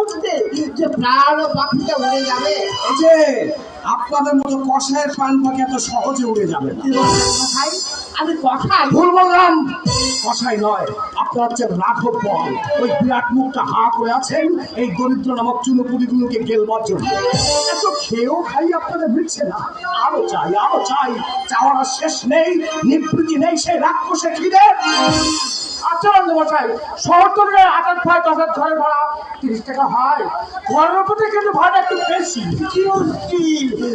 মুহূর্তে যে প্রাণ পাখিটা উড়ে যাবে। যে আপনাদের মতো কষায়ের প্রাণ পাখি এত সহজে উড়ে যাবে ভাই আমি কথাই ভুল বললাম। কষাই নয় আপনার হচ্ছে রাঘব বল ওই বিরাট মুখটা হা করে আছেন এই দরিদ্র নামক চুনোপুরিগুলোকে গেলবার জন্য। এত খেয়েও খাই আপনাদের মিটছে না। আরও চাই আরও চাই চাওয়ার শেষ নেই নিবৃত্তি নেই সেই রাক্ষসে খিদে। আচরণ মশাই আটার ভাই দশ হাজার ঘরের ভাড়া তিরিশ টাকা হয়। ঘরের প্রতি কিন্তু ভাড়া একটু বেশি। কি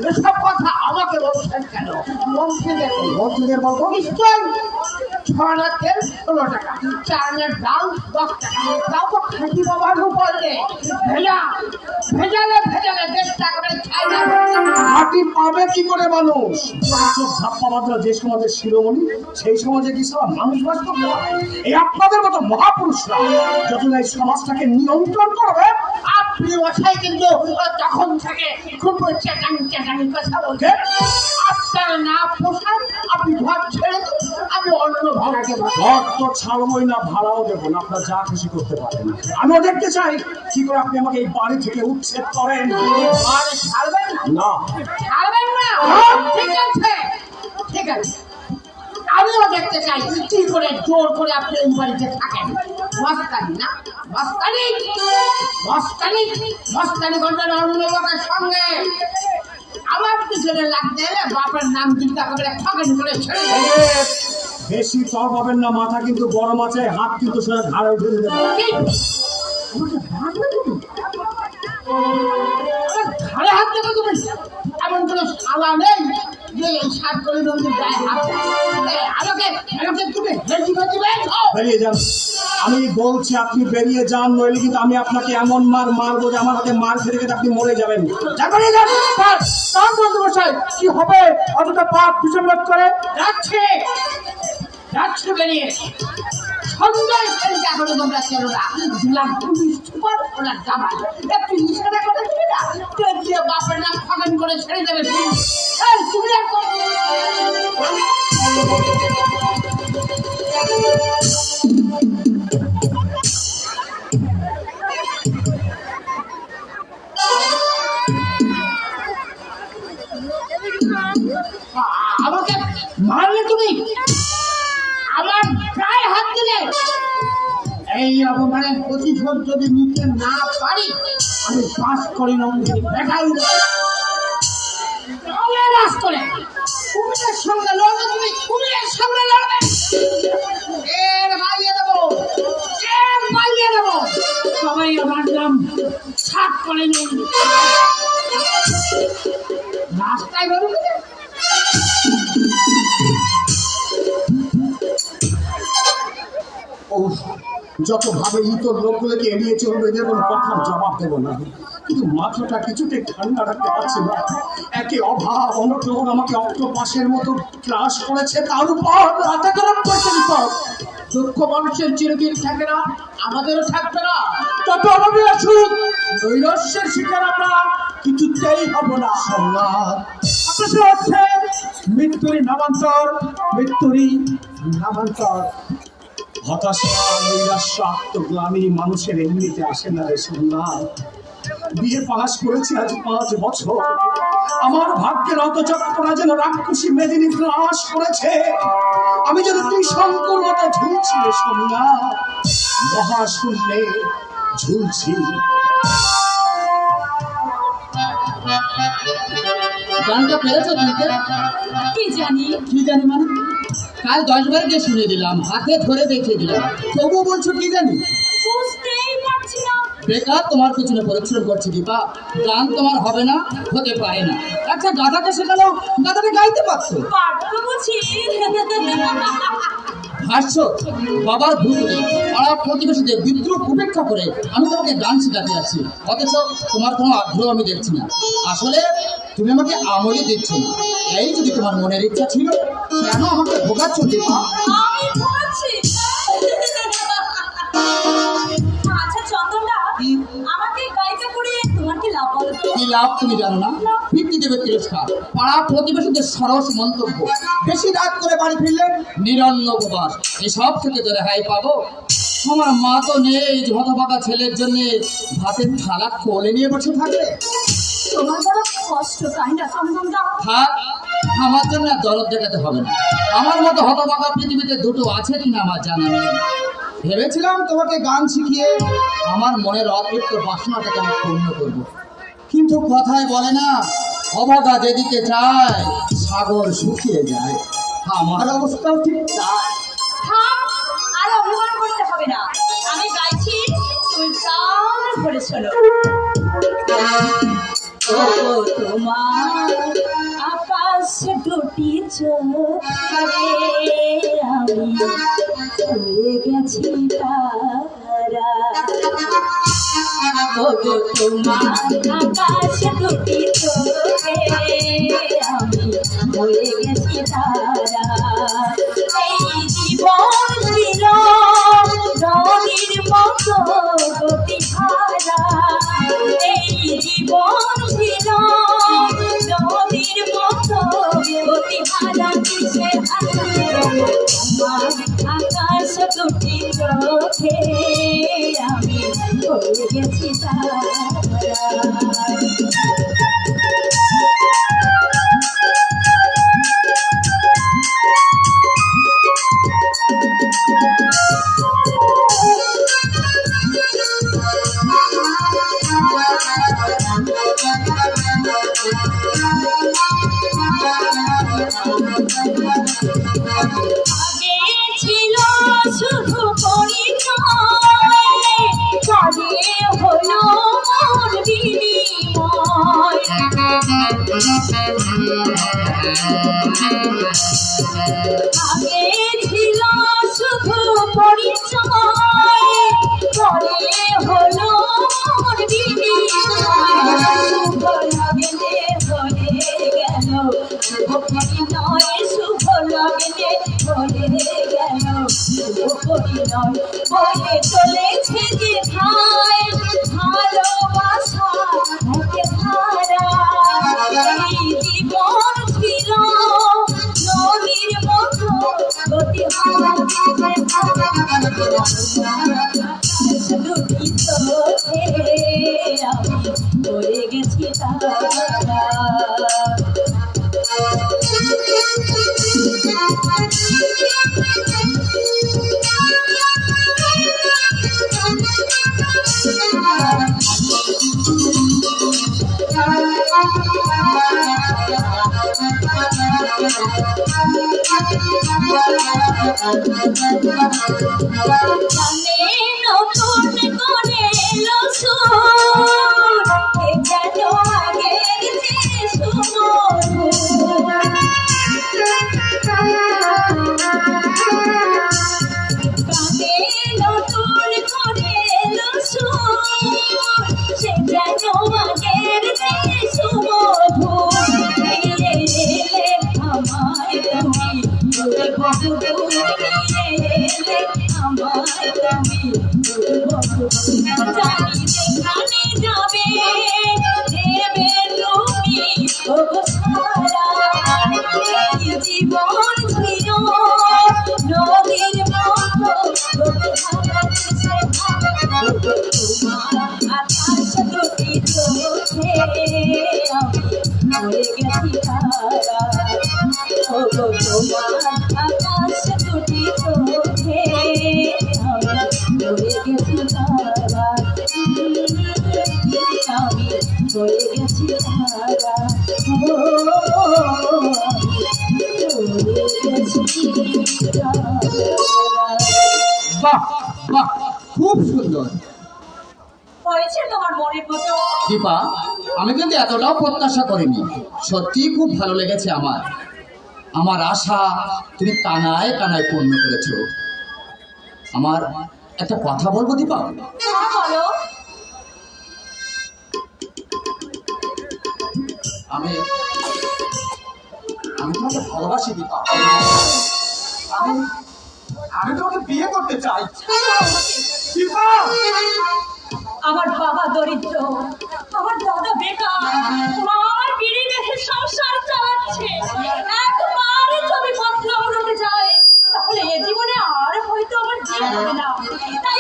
এসব কথা আমাকে বলছেন কেন? মন্ত্রী দেখুন মন্ত্রীদের বলব? নিশ্চয় তেল ষোলো টাকা। চালের ডাল দশ টাকা। তাও তো খাঁটি বাবার উপরে। ভেজা ভেজালে ভেজালে করে খাই না হাতি পাবে কি করে মানুষ? যে সমাজের শিরোমণি সেই সমাজে কি সব মানুষ বাস করতে এই আপনাদের মতো মহাপুরুষরা যত না এই সমাজটাকে নিয়ন্ত্রণ করবে আপনি মশাই কিন্তু তখন থেকে খুব চেটানি চেটানি কথা বলছে। আপনার না পোষান আপনি ঘর ছেড়ে দিন, আমি অন্য। ঘর ছাড়বই না ভাড়াও দেবো না আপনার যা খুশি করতে পারেন। দেখতে চাই কি করে আপনি আমাকে এই বাড়ি থেকে উচ্ছেদ করেন? ছাড়বেন না? ছাড়বেন না? ঠিক আছে। ঠিক আছে। আমিও দেখতে চাই কি করে জোর করে আপনি এই বাড়িতে থাকেন? মস্তানি না? মস্তানি? মস্তানি? মস্তানি করবেন অন্য লোকের সঙ্গে। আমার পিছনে লাগতে বাপের নাম চিন্তা করে ঠকেন করে ছেড়ে বেশি তর পাবেন না মাথা কিন্তু বড় মাছে হাত কিন্তু সেটা ঘাড়ে উঠে দিতে ঘাড়ে হাত দেবে তুমি। এমন কোনো শালা নেই যে এই সাত করে নদীর গায়ে হাত। আমাকে আমাকে তুমি হেজি হেজি বেরিয়ে যান আমি বলছি আপনি বেরিয়ে যান নইলে কিন্তু আমি আপনাকে এমন মার মারবো যে আমার হাতে মার খেতে খেতে আপনি মরে যাবেন। যা বেরিয়ে যান। স্যার তার বন্ধু মশাই কি হবে? অতটা পাপ পিছন করে যাচ্ছে। যাচ্ছে বেরিয়ে সুন্দর খেলতে এখনও তোমরা চেনো না দিলাম পুলিশ সুপার ওনার জামাই। একটু ইশারা করে দিবে না? দিয়ে বাপের নাম ফাগান করে ছেড়ে দেবে তুমি আর আমাকে মারলে তুমি? আমার গায়ে হাত দিলে। এই অপমানের প্রতিশোধ যদি নিতে না পারি আমি শ্বাস করি নন্দী দেখাই বাস করে। কুমিরের সঙ্গে লড়বে তুমি কুমিরের সঙ্গে লড়বে। এর দেবো এর বাইয়ে দেবো। সবাই আমার নাম সাত করে নিন। যত ভাবে ইতর লোকগুলোকে এড়িয়ে চলবে এদের কোনো কথার জবাব দেবো না। কিন্তু মাথাটা কিছুতে ঠান্ডা রাখতে পারছি না। একে অভাব, অনটন আমাকে অক্টোপাসের মতো ক্লাস করেছে, তার উপর খারাপ করছে বিপদ। দুঃখ মানুষের চিরদিন থাকে না, আমাদেরও থাকবে না। তত অভাবে আসুক নৈরস্যের শিকার আমরা, কিছুতেই হব না আকাশে হচ্ছে মৃত্যুরই নামান্তর মৃত্যুরই নামান্তর। হতাশা নৈরাশ্য আত্মগ্লানি মানুষের এমনিতে আসে না রে সোমনাথ। বিয়ে পাস করেছি আজ পাঁচ বছর। আমার ভাগ্যের অতচক্রা যেন রাক্ষসী মেদিনী গ্রাস করেছে। আমি যেন তুই শঙ্কুর মতো ঝুলছি রে সোমনাথ। মহাশূন্যে ঝুলছি। গানটা পেরেছ তুলতে কি জানি? কি জানি মানে? কাল দশ বার যে শুনে দিলাম হাতে ধরে দেখে দিলাম। তবুও বলছো কি জানি? বেকার তোমার পিছনে পরিশ্রম করছে দীপা গান তোমার হবে না হতে পারে না। আচ্ছা গাদাকে শেখালো গাদাকে গাইতে পারছ? ভাষ্য বাবার ভূত পাড়া প্রতিবেশীদের বিদ্রুপ উপেক্ষা করে আমি তোমাকে গান শেখাতে আসছি। অথচ তোমার কোনো আগ্রহ আমি দেখছি না। আসলে তুমি আমাকে আমলই দিচ্ছ না। এই যদি তোমার মনের ইচ্ছা ছিল কেন আমাকে ভোগাচ্ছ আচ্ছা কি? লাভ লাভ তুমি জানো না? ফিরতি দেবে তিরস্কার পাড়া প্রতিবেশীদের সরস মন্তব্য। বেশি রাত করে বাড়ি ফিরলে নিরন্ন উপবাস। এসব থেকে তো রেহাই পাবো। আমার মা তো নেই হতভাগা ছেলের জন্য ভাতের থালা কোলে নিয়ে বসে থাকবে তোমার বড় কষ্ট তাই না চন্দনদা থাক আমার জন্য দরদ দেখাতে হবে না। আমার মতো হতভাগা পৃথিবীতে দুটো আছে কিনা আমার জানা নেই। ভেবেছিলাম তোমাকে গান শিখিয়ে আমার মনের অতৃপ্ত বাসনাটাকে আমি পূর্ণ করব। কিন্তু কথায় বলে না অভাগা যেদিকে যায় সাগর শুকিয়ে যায়। আমার অবস্থাও ঠিক তাই। আর অভিমান করতে হবে না। আমি গাইছি তুমি প্রাণ ভরে তোমার আকাশ দুটি চোখে আমি হয়ে গেছি জানে আমায় তুমি বাহ বাহ খুব সুন্দর। হয়েছে তোমার মনের মতো দীপা আমি কিন্তু এতটাও প্রত্যাশা করিনি। সত্যি খুব ভালো লেগেছে আমার। আমার আশা তুমি কানায় কানায় পূর্ণ করেছ। আমার একটা কথা বলব দীপা? হ্যাঁ বলো। আমি আমি তোমাকে ভালোবাসি দীপা। আমি আমি তোমাকে বিয়ে করতে চাই। আমার বাবা দরিদ্র আমার দাদা বেকার আমার বিড়ি দেখে সংসার চালাচ্ছে। এ জীবনে আর হয়তো আমার হবে না। তাই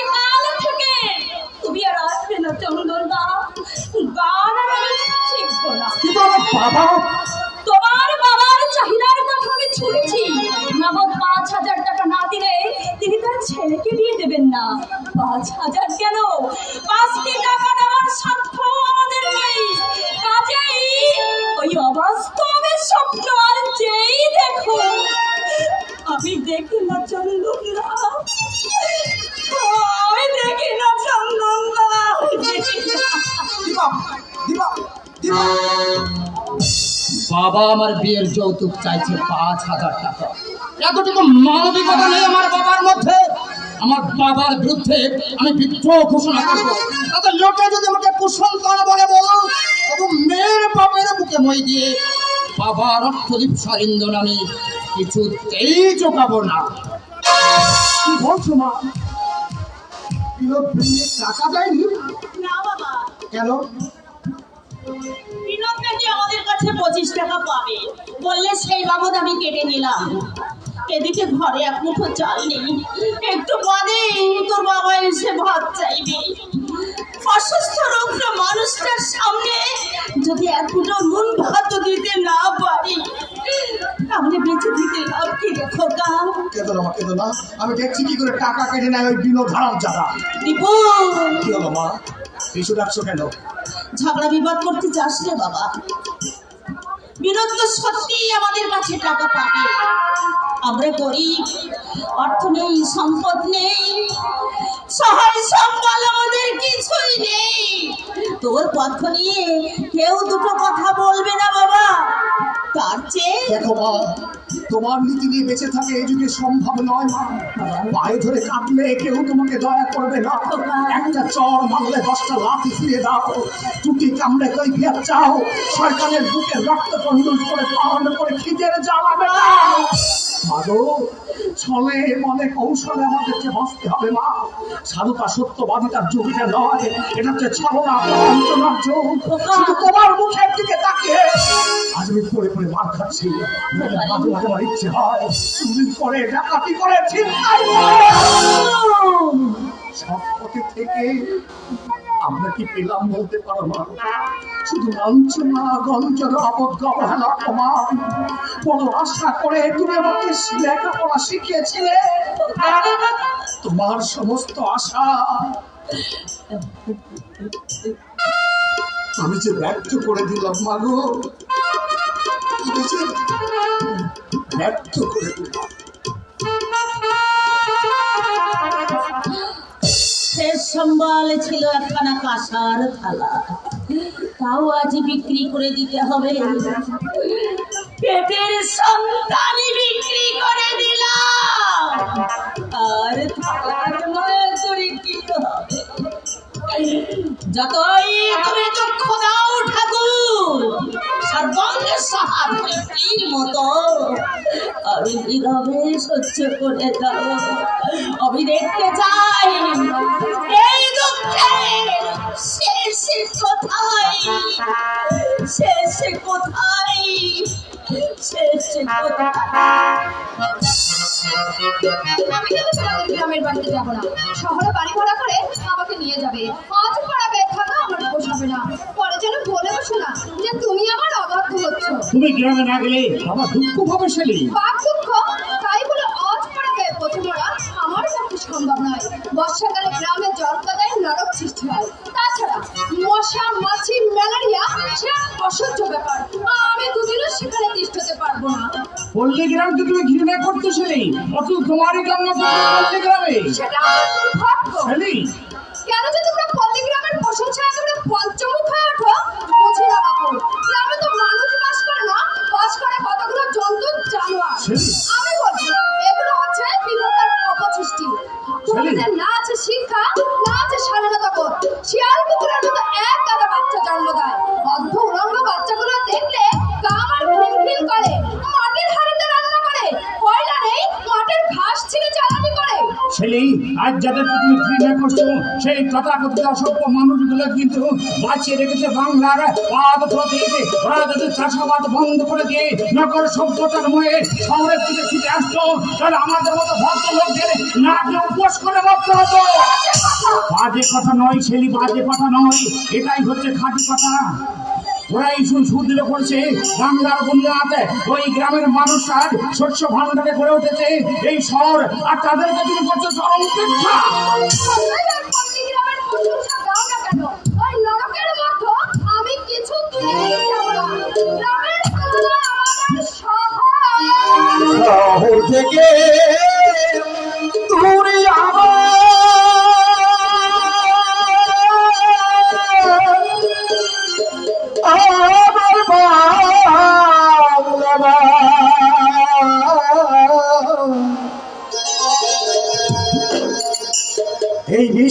তুমি আর না বাবা তোমার বাবার চাহিদার কথা আমি শুনেছি। নগদ পাঁচ হাজার টাকা না দিলে তিনি তার ছেলেকে বিয়ে দেবেন না। পাঁচ হাজার কেন? পাঁচটি টাকা দেওয়ার সাধ্য আমাদের নেই। কাজেই ওই অবাস্তবের স্বপ্ন আর যেই দেখো আমি দেখি না চন্দনরা। আমি দেখি না চন্দনরা। আমি দেখি না দিবা দিবা দিবা। বাবা আমার বিয়ের যৌতুক চাইছে পাঁচ হাজার টাকা। এতটুকু মানবিকতা নেই আমার বাবার মধ্যে। আমার বাবার বিরুদ্ধে আমি বিদ্রোহ ঘোষণা করব। তাতে লোকে যদি আমাকে কুসংস্কার বলে বলো তবু মেয়ের বাপের বুকে মই দিয়ে বাবার অর্থদীপ সরিন্দন আমি কিছুতেই চোকাবো না। কি বলছো মা? টাকা দেয়নি? কেন? আমাদের কাছে পঁচিশ টাকা পাবে। বললে সেই বাবদ আমি কেটে নিলাম। এদিকে ঘরে এক মুঠো চাল নেই। একটু বাদেই তোর বাবা এসে ভাত চাইবে। অসুস্থ রোগ্ন মানুষটার সামনে যদি এক মুঠো নুন ভাত দিতে না পারি তাহলে বেঁচে দিতে লাভ কি কেঁদো না কেঁদো না। আমি দেখছি কি করে টাকা কেটে নেয় ওই বিনোদ হারাম যারা দীপু কি হলো মা? ডাকছো কেন? ঝগড়া বিবাদ করতে চাস রে বাবা। বিনোদ তো আমাদের কাছে টাকা পাবে। আমরা গরিব, অর্থ নেই, সম্পদ নেই, সহায় সম্বল আমাদের কিছুই নেই। তোর পথ নিয়ে কেউ দুটো কথা বলবে না বাবা। তার চেয়ে দেখো মা তোমার নীতি নিয়ে বেঁচে থাকে এই যুগে সম্ভব নয় মা। পায়ে ধরে কাটলে কেউ তোমাকে দয়া করবে না। একটা চর মারলে দশটা লাথি ফিরে দাও। টুটি কামড়ে কই ফিয়ার চাও। সরকারের বুকে রক্ত কন্ডল করে পাহাড় করে খিদের জ্বালাবে না। মাগো ছলে মনে কৌশলে আমাদেরকে বাঁচতে হবে মা। সাধুতা সত্যবাদিতার যুগ নয় এটা হচ্ছে ছলনা বঞ্চনার যুগ। শুধু তোমার মুখের দিকে তাকিয়ে আজ আমি পড়ে পড়ে মার খাচ্ছি। মাঝে মাঝে আমার ইচ্ছে হয়। চুরি করে ডাকাতি করে চিন্তাই সব পথে থেকে আমরা কি পেলাম বলতে পারো না? শুধু লাঞ্ছনা, গঞ্জনা অবজ্ঞ অবহেলা অপমান। বড় আশা করে তুমি আমাকে লেখাপড়া শিখিয়েছিলে? তোমার সমস্ত আশা। আমি যে ব্যর্থ করে দিলাম মাগো আমি যে ব্যর্থ করে দিলাম। সম্বল ছিল একখানা কাঁসার থালা। তাও আজ বিক্রি করে দিতে হবে। পেটের সন্তানই বিক্রি করে দিলাম। আর যতই তুমি দুঃখ দাও ঠাকুর সর্বাঙ্গ সহাভির মতো আমি কীভাবে সহ্য করে যাব আমি দেখতে চাই এই শেষে কোথায়? শেষে কোথায়? শেষে কোথায়? গ্রামের বাড়িতে যাব না। শহরে বাড়ি ভাড়া করে আমাকে নিয়ে যাবে। আজ ভাড়া গায়ে থাকা আমার পোষাবে না। পরে যেন বলে বসো না যে তুমি আমার অবাধ্য হচ্ছ। তুমি গ্রামে না গেলে আমার দুঃখ পাপ দুঃখ? তাই বলে আজ ভাড়া গায়ে পথে মরা আমার পক্ষে সম্ভব নয়। বর্ষাকালে গ্রামে জল কাদায় নরক সৃষ্টি হয়। তাছাড়া মশা মাছি ম্যালেরিয়া সে অসহ্য ব্যাপার। আমি দুদিনও সেখানে তিষ্ঠতে পারব না। পল্লী গ্রামকে তুমি ঘৃণা করতে সেলি অথচ তোমারই গ্রাম না পল্লী গ্রামে সেটা কেন যে তোমরা পল্লীগ্রামের প্রশংসা আজ যাদেরকে তুমি ঘৃণা করছ, সেই তথাকথিত অসভ্য মানুষগুলো কিন্তু বাঁচিয়ে রেখেছে বাংলার চাষাবাদ বন্ধ করে দিয়ে নগর সভ্যতার ময়ে শহরের দিকে ছুটে আসতো, তাহলে আমাদের মতো ভদ্র লোকদের না উপোস করে মরতে হতো। বাজে কথা নয় ছেলি বাজে কথা নয়। এটাই হচ্ছে খাঁটি কথা। ওরা এই সুদৃঢ় করছে। বাংলার বন্যাতে ওই গ্রামের মানুষরা শস্য ভান্ডারে গড়ে উঠেছে। এই শহর, আর তাদেরকে তুমি করছ কোথায় আর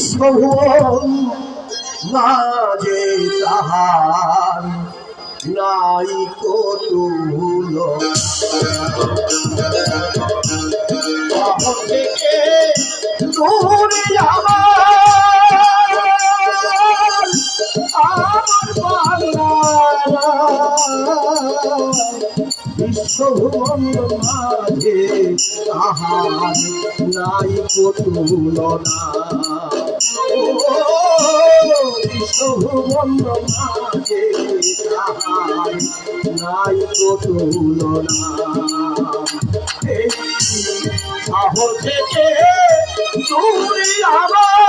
বিশ্বভুবন মাঝে তাহার নাই কতুল। দূরে আমার আমার বাংলা বিশ্বভুবন মাঝে তাহার নাই কতুলনা নাই এই শহর দূরে আমার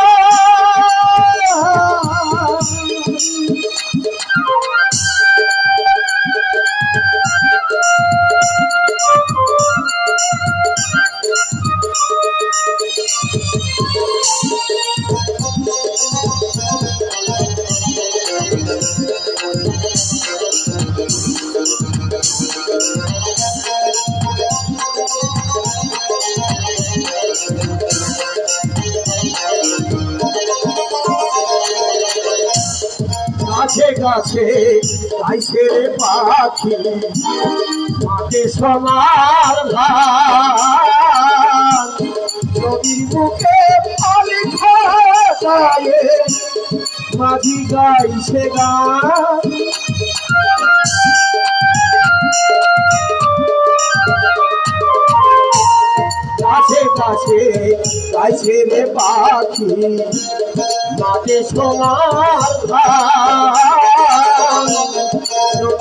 গাছে গাইছে রে পাখি মাঠে সোনার ধান নদীর বুকে পানি খায় মাঝি গাইছে গান। গাছে গাছে গাইছে রে পাখি মাঝে সোনার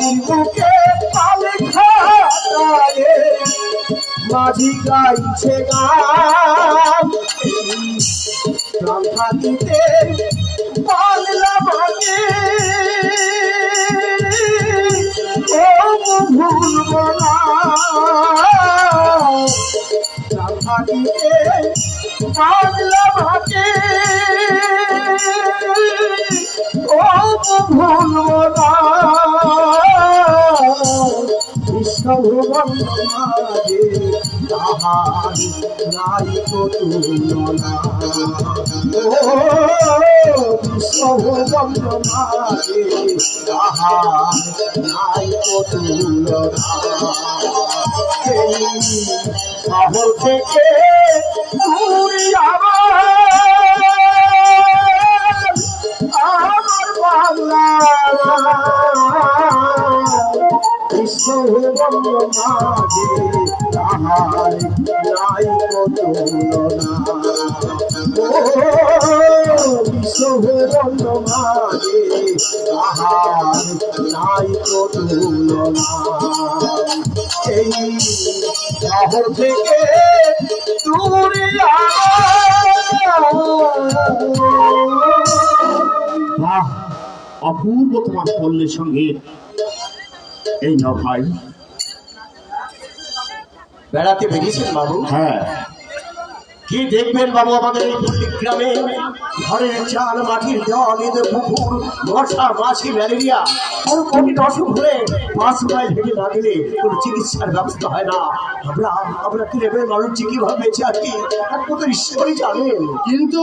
বুকে পালে খায় মাঝি গাইছে গান। থাকিতে বাংলা মাঝে ও ভুলব না ও ভুলব না বিশ্বভুবন মাঝে তাহার নাই তুলনা ও বিশ্বভুবন মাঝে থেকে দূরে আমার আমার বাংলা বিশ্বভুবন মাঝে তাহার নাই তুলনা ও বিশ্বভুবন মাঝে তাহার নাই তুলনা অপূর্ব তোমার পল্লী সংগীত এই নাও ভাই বেড়াতে বেরিয়েছেন বাবু? হ্যাঁ। কি দেখবেন বাবু আমাদের এই গ্রামে ঘরের চাল মাটির দেওয়াল এদের পুকুর মশা মাছি ম্যালেরিয়া কোন কঠিন অসুখ হলে পাঁচ মাইল হেঁটে না গেলে কোনো চিকিৎসার ব্যবস্থা হয় না। আমরা আমরা কি নেবেন? মানুষ কীভাবে বেঁচে আছি একমাত্র ঈশ্বরই জানেন। কিন্তু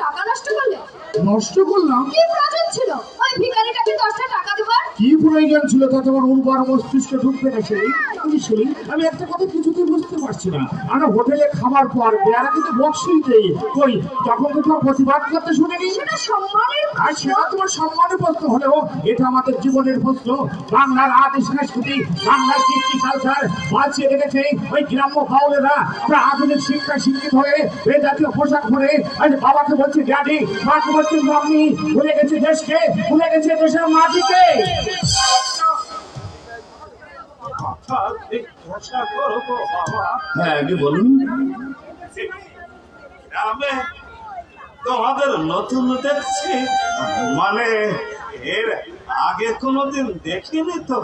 টাকা নষ্ট করলাম কি প্রয়োজন ছিল ওই ভিখারিটাকে দশটা টাকা দেবার কি প্রয়োজন তা তোমার উর্বর মস্তিষ্কে ঢুকবে না সেই আমি একটা কথা বুঝতে পারছি না। আমরা হোটেলে খাবার পর বেড়া কিন্তু বক্সিং দেই কই তখন তো তোমার প্রতিবাদ করতে শুনিনি সেটা সম্মানের আর সেটা তোমার সম্মানের প্রশ্ন হলেও এটা আমাদের জীবনের প্রশ্ন। বাংলার আদি সংস্কৃতি বাংলার কৃষ্টি কালচার বাঁচিয়ে রেখেছে ওই গ্রাম্য বাউলেরা। আমরা আধুনিক শিক্ষায় শিক্ষিত হয়ে এই জাতীয় পোশাক পরে আজ বাবাকে বলছি ড্যাডি মাকে বলছি মাম্মি ভুলে গেছে দেশকে ভুলে গেছে দেশের মাটিকে হ্যাঁ কি বলুন। গ্রামে তোমাদের নতুন দেখছি মানে এর আগে কোনোদিন দেখিনি তো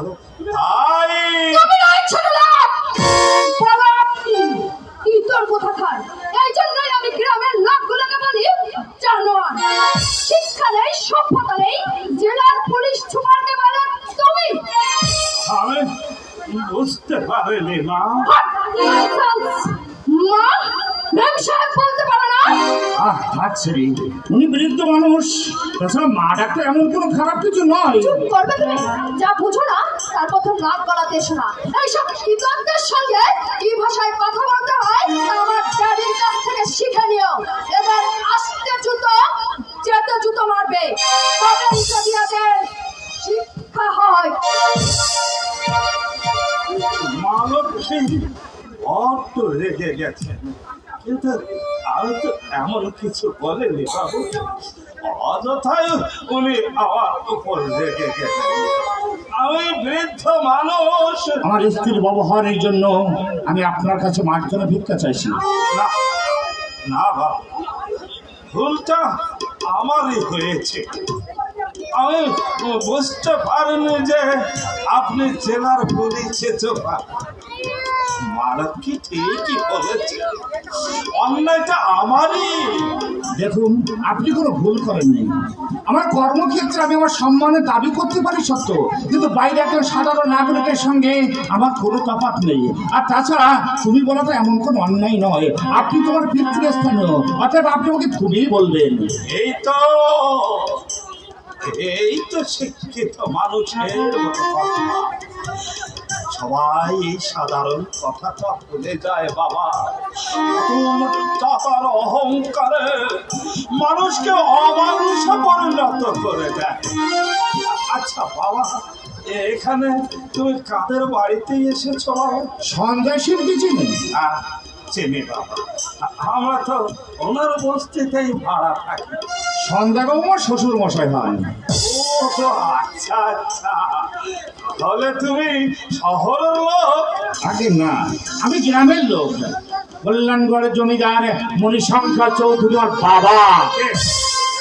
তাই তোর কথা খান। এই জন্যই আমি গ্রামের লোকগুলোকে বলি জানোয়ার। শিক্ষা নেই সভ্যতা নেই জেলার পুলিশ সুপারকে বলে তুমি। আমি বুঝতে পারিনি মা। মা বলতে পারে না? আহ আচ্ছা উনি বৃদ্ধ মানুষ। তাছাড়া মা ডাক্তার এমন কোনো খারাপ কিছু নয়। চুপ করবে তুমি। যা বুঝো না তার প্রথম নাক গলাতে এসো না। এইসব ইতরদের সঙ্গে কি ভাষায় কথা বলতে হয় আমার ড্যাডির কাছ থেকে শিখে নিও। এবার আস্তে জুতো যেতে জুতো মারবে। তবে ইত্যাদিয়াদের শিক্ষা হয় মালক্ষী বড্ড রেগে গেছে। কিন্তু আমি তো এমন কিছু বলিনি বাবু। অযথাই উনি আমার উপর রেগে গেছেন আমি বৃদ্ধ মানুষ। আমার স্ত্রীর ব্যবহারের জন্য আমি আপনার কাছে মার জন্য ভিক্ষা চাইছি। না না বাবা। ভুলটা আমারই হয়েছে। আমি বুঝতে পারিনি যে আপনি কি ঠিকই বলেছে। অন্যায়টা আমারই। দেখুন আপনি কোনো ভুল করেননি আমার কর্মক্ষেত্রে আমি আমার সম্মানের দাবি করতে পারি সত্য কিন্তু বাইরে একজন সাধারণ নাগরিকের সঙ্গে আমার কোনো নেই। আর তাছাড়া তুমি বলাটা এমন কোনো অন্যায় নয়। আপনি তোমার পিতৃস্থানীয় অর্থাৎ আপনি আমাকে তুমিই বলবেন। এই তো এই তো শিক্ষিত মানুষের সবাই এই সাধারণ কথাটা ভুলে যায় বাবা। তুমি টাকার অহংকারে মানুষকে অমানুষে পরিণত করে দেয়। আচ্ছা বাবা এখানে তুমি কাদের বাড়িতে এসেছ? সঞ্জয় শিল্পী চিনেন আহ, চিনি বাবা। আমরা তো ওনার বস্তিতেই ভাড়া থাকি। আমার শ্বশুর মশাই হয় ও আচ্ছা আচ্ছা। তাহলে তুমি শহরের লোক? আগে না আমি গ্রামের লোক। কল্যাণগড়ের জমিদার মণিশঙ্কর চৌধুরী আমার বাবা।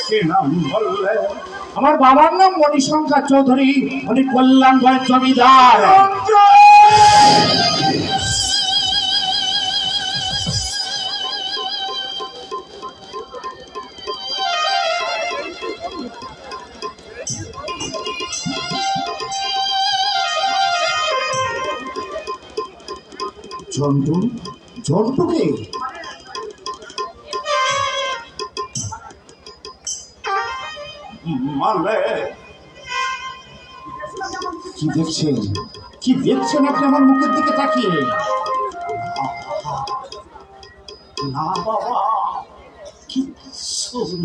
কে- নাম বললে? আমার বাবার নাম মণিশঙ্কর চৌধুরী উনি কল্যাণগড়ের জমিদার। ঝন্টু ঝন্টুকে মানে কি দেখছেন? কি দেখছেন আপনি আমার মুখের দিকে তাকিয়ে? না বাবা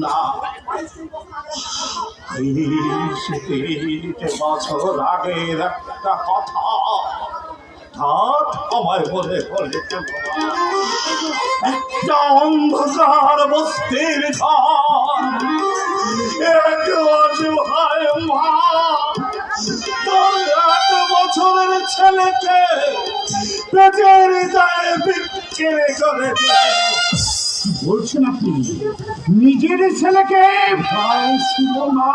না তিরিশ বছর আগের একটা কথা। একটা অন্ধকার বস্তির এক বছরের ছেলেকে পেটের দায়ে। বিক্রি করে বলছেন আপনি? নিজের ছেলেকে ভাই ছিল না।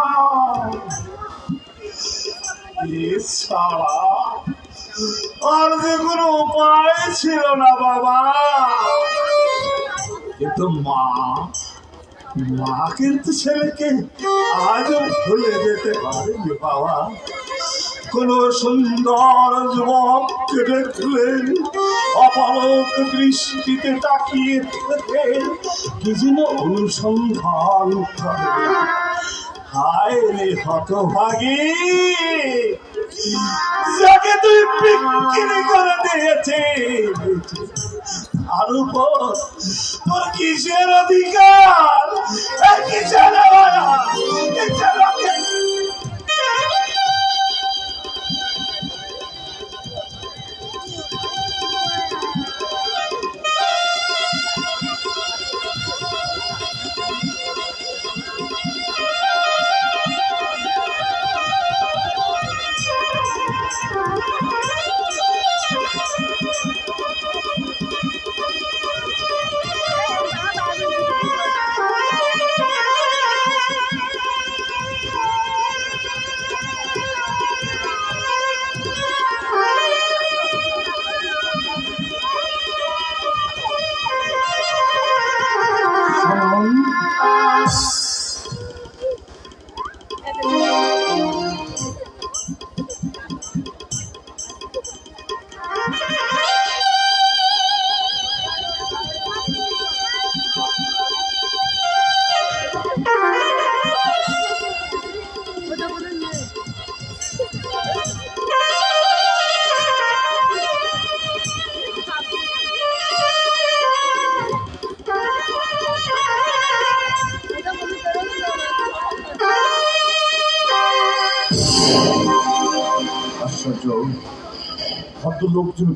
আর যে কোনো উপায় ছিল না, বাবা। কিন্তু মা মা কিন্তু ছেলেকে আজও ভুলে যেতে পারেনি, বাবা। কোন সুন্দর যুবককে দেখলে অপালক দৃষ্টিতে তাকিয়ে থেকে কি অনুসন্ধান করে। হায় রে হতভাগী! যাকে তুই বিক্রি করে দিয়েছি আর উপর তোর কিসের অধিকার? কিসের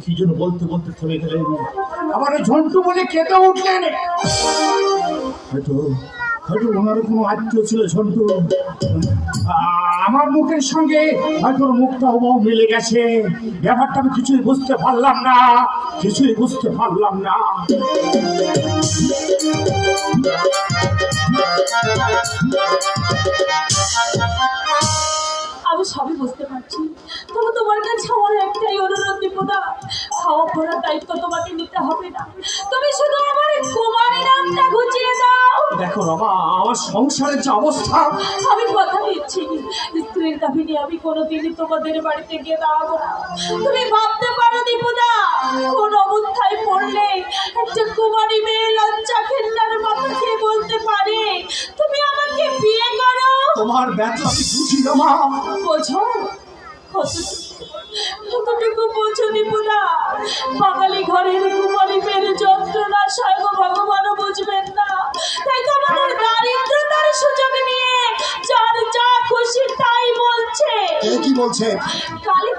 কি যেন বলতে বলতে থেমে গেলেন আবার ওই ঝন্টু বলে কেঁদে উঠলেন হয়তো হয়তো ওনার কোনো আত্মীয় ছিল ঝন্টু। আমার মুখের সঙ্গে হয়তো মুখটা হুবহু মিলে গেছে। ব্যাপারটা আমি কিছুই বুঝতে পারলাম না কিছুই বুঝতে পারলাম না। আমি সবই বুঝতে পারছি। তবে তোমার কাছে আমার একটাই অনুরোধ বিপদা খাওয়া পড়ার দায়িত্ব তোমাকে নিতে হবে না। তুমি শুধু আমার কুমারী নামটা ঘুচিয়ে দাও। দেখো রমা আমার সংসারের যে অবস্থা। আমি কথা দিচ্ছি স্ত্রীর কাহিনী আমি কোনোদিনই তোমাদের বাড়িতে গিয়ে দাঁড়াবো না। তুমি ভাবতে পারো দীপুদা কোন অবস্থায় পড়লে একটা কুমারী মেয়ে লজ্জা খেলনার মাথা খেয়ে বলতে পারে। তুমি আমাকে বিয়ে করো। তোমার ব্যথা আমি বুঝি রমা বোঝো কতটুকু বোঝো দীপুদা বাঙালি ঘরের কুমারী মেয়ের যন্ত্রণা স্বয়ং ভগবানও বুঝবেন না। তাই তো আমাদের দারিদ্রতার সুযোগ নিয়ে যার যা খুশি তাই বলছে। কে বলছে? কালী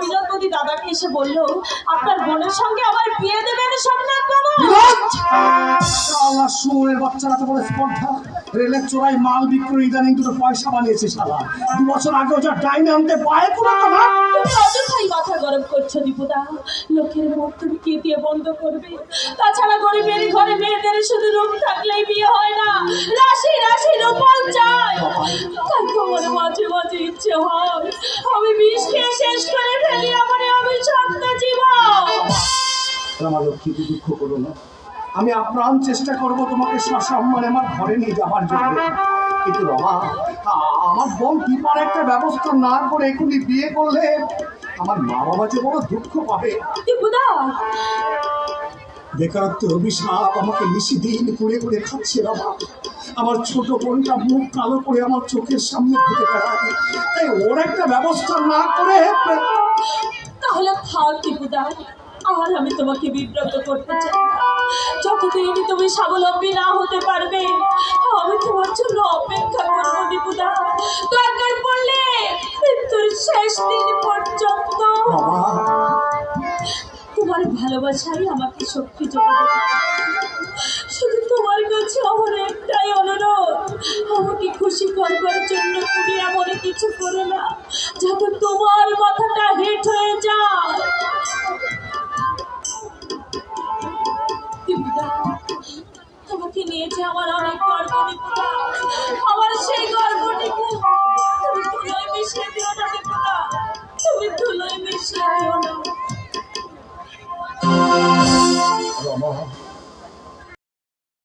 দাদাকে এসে বলল আপনার বোনের সঙ্গে আমার বিয়ে দেবেন সোমনাথ বাবু শালা শুয়োরের বাচ্চারা তো বলে স্পর্ধা। রেলের চোরাই মাল বিক্রি ইদানিং দুটো পয়সা বানিয়েছে শালা। দু বছর আগেও যা টাইমে আনতে পায় কোনো না তুমি অযথাই মাথা গরম করছ দীপুদা। লোকের মুখ তুমি কে দিয়ে বন্ধ করবে? তাছাড়া গরিবের ঘরে মেয়েদের শুধু রূপ থাকলেই বিয়ে হয় না। রাশি রাশি রূপল চাই। তাই তোমার মাঝে মাঝে ইচ্ছে হয়। আমি বিষ খেয়ে শেষ করে ফেলি আমার এই অবিচ্ছন্ন জীবন। আমার লক্ষ্মী দুঃখ করো না। আমি আপ্রাণ চেষ্টা করব তোমাকে সসম্মানে আমার ঘরে নিয়ে যাওয়ার জন্য। কিন্তু রমা আমার বোন দীপার একটা ব্যবস্থা না করে এখনই বিয়ে করলে আমার মা বাবা যে বড় দুঃখ পাবে। দীপুদা বেকারত্বের অভিশাপ আমাকে নিশি দিন করে করে খাচ্ছে বাবা আমার ছোট বোনটা মুখ কালো করে আমার চোখের সামনে ঘুরে বেড়ায়। তাই ওর একটা ব্যবস্থা না করে তাহলে থাক দীপুদা আর আমি তোমাকে বিব্রত করতে চাই যতদিন তুমি স্বাবলম্বী না হতে পারবে আমি তোমার জন্য অপেক্ষা করব দীপুদা দরকার পড়লে মৃত্যুর শেষ দিন পর্যন্ত। তোমার ভালোবাসাই আমাকে শক্তি যোগাবে শুধু তোমার কাছে আমার একটাই অনুরোধ আমাকে খুশি করবার জন্য তুমি এমন কিছু করো না যাতে তোমার কথাটা হেট হয়ে যায়। তোমাকে নিয়েছে আমার অনেক গর্ব আমার সেই গর্বটিকে তুমি ধুলোয় মিশিয়ে দিও না তুমি ধুলোয় মিশিয়ে দিও না।